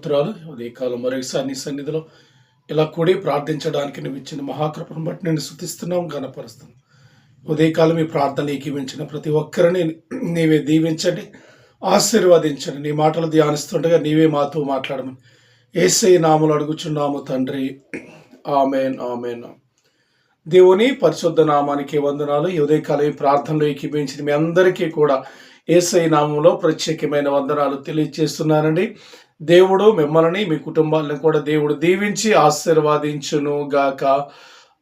స్తోత్రాలు. ఉదయకాలం మరొకసారి నీ సన్నిధిలో ఇలా కూడి ప్రార్థించడానికి నువ్వు ఇచ్చిన మహాకృపను బట్టి నేను శుతిస్తున్నాం గనపరుస్తున్నాం ఉదయకాలం ఈ ప్రార్థనలు ఏకీవించిన ప్రతి ఒక్కరిని నీవే దీవించండి ఆశీర్వదించండి. నీ మాటలు ధ్యానిస్తుండగా నీవే మాతో మాట్లాడమని ఏసై నాములు అడుగుచున్నాము తండ్రి. Amen amen. దేవుని పరిశుద్ధ నామానికి వందనాలు. ఉదయకాలం ఈ ప్రార్థనలో ఏకీభించిన మీ అందరికీ కూడా ఏసై నామంలో ప్రత్యేకమైన వందనాలు తెలియజేస్తున్నానండి దేవుడు మిమ్మల్ని మీ కుటుంబాలను కూడా దేవుడు దీవించి ఆశీర్వాదించును గాక.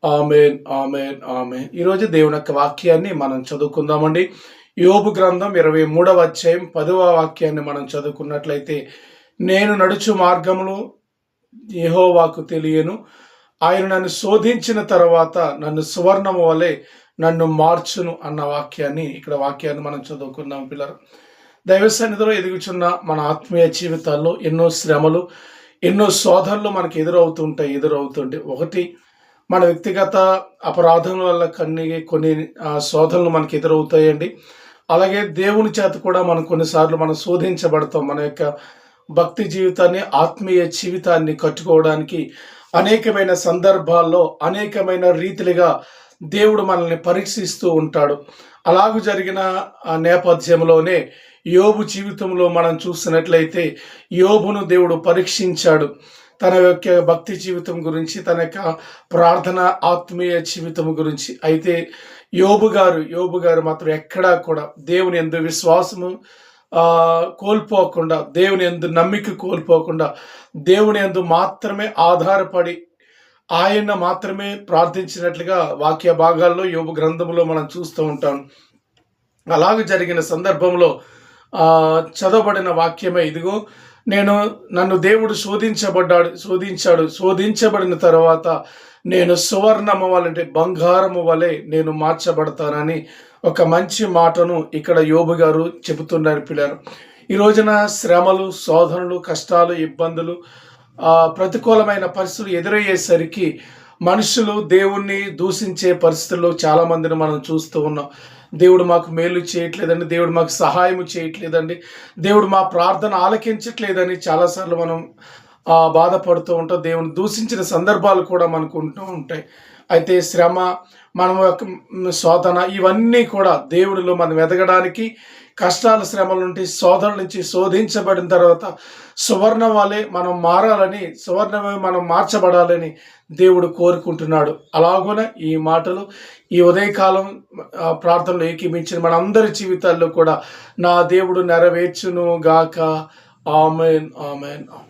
Amen amen amen. ఈరోజు దేవుని యొక్క వాక్యాన్ని మనం చదువుకుందామండి. యోబు గ్రంథం ఇరవై మూడవ అధ్యాయం పదవ వాక్యాన్ని మనం చదువుకున్నట్లయితే నేను నడుచు మార్గములు యెహోవాకు తెలియను. ఆయన నన్ను శోధించిన తర్వాత నన్ను సువర్ణము వలె నన్ను మార్చును అన్న వాక్యాన్ని ఇక్కడ వాక్యాన్ని మనం చదువుకున్నాం పిల్లలు. దైవ సన్నిధిలో ఎదుగుచున్న మన ఆత్మీయ జీవితాల్లో ఎన్నో శ్రమలు ఎన్నో శోధనలు మనకు ఎదురవుతుంటాయి ఎదురవుతుంటాయి. ఒకటి మన వ్యక్తిగత అపరాధం వల్ల కొన్ని కొన్ని శోధనలు మనకు ఎదురవుతాయండి. అలాగే దేవుని చేత కూడా మనం కొన్నిసార్లు మనం శోధించబడతాం. మన యొక్క భక్తి జీవితాన్ని ఆత్మీయ జీవితాన్ని కట్టుకోవడానికి అనేకమైన సందర్భాల్లో అనేకమైన రీతిలుగా దేవుడు మనల్ని పరీక్షిస్తూ ఉంటాడు. అలాగూ జరిగిన నేపథ్యంలోనే యోబు జీవితంలో మనం చూసినట్లయితే యోబును దేవుడు పరీక్షించాడు. తన యొక్క భక్తి జీవితం గురించి తన యొక్క ప్రార్థన ఆత్మీయ జీవితం గురించి. అయితే యోబు గారు యోబు గారు మాత్రం ఎక్కడా కూడా దేవుని ఎందు విశ్వాసము కోల్పోకుండా దేవుని ఎందు నమ్మిక కోల్పోకుండా దేవుని ఎందు మాత్రమే ఆధారపడి ఆయన మాత్రమే ప్రార్థించినట్లుగా వాక్య భాగాల్లో యోగు గ్రంథంలో మనం చూస్తూ ఉంటాం. అలాగ జరిగిన సందర్భంలో చదవబడిన వాక్యమే ఇదిగో నేను నన్ను దేవుడు శోధించబడ్డాడు శోధించాడు. శోధించబడిన తర్వాత నేను సువర్ణము వలంటే బంగారము వలె నేను మార్చబడతానని ఒక మంచి మాటను ఇక్కడ యోబు గారు చెబుతున్నారు పిల్లలు. ఈ రోజున శ్రమలు శోధనలు కష్టాలు ఇబ్బందులు ప్రతికూలమైన పరిస్థితులు ఎదురయ్యేసరికి మనుషులు దేవుణ్ణి దూషించే పరిస్థితుల్లో చాలా మందిని మనం చూస్తూ ఉన్నాం. దేవుడు మాకు మేలు చేయట్లేదండి దేవుడు మాకు సహాయం చేయట్లేదండి దేవుడు మా ప్రార్థన ఆలకించట్లేదని చాలాసార్లు మనం బాధపడుతూ ఉంటాం. దేవుని దూషించిన సందర్భాలు కూడా మనకు ఉంటూ ఉంటాయి. అయితే శ్రమ మనం శోధన ఇవన్నీ కూడా దేవుడిలో మనం ఎదగడానికి కష్టాల శ్రమల నుండి శోధన నుంచి శోధించబడిన తర్వాత సువర్ణ వలె మనం మారాలని సువర్ణమే మనం మార్చబడాలని దేవుడు కోరుకుంటున్నాడు. అలాగున ఈ మాటలు ఈ ఉదయకాలం ప్రార్థనలు ఏకీమించిన మనందరి జీవితాల్లో కూడా నా దేవుడు నెరవేర్చును గాక. Amen amen amen.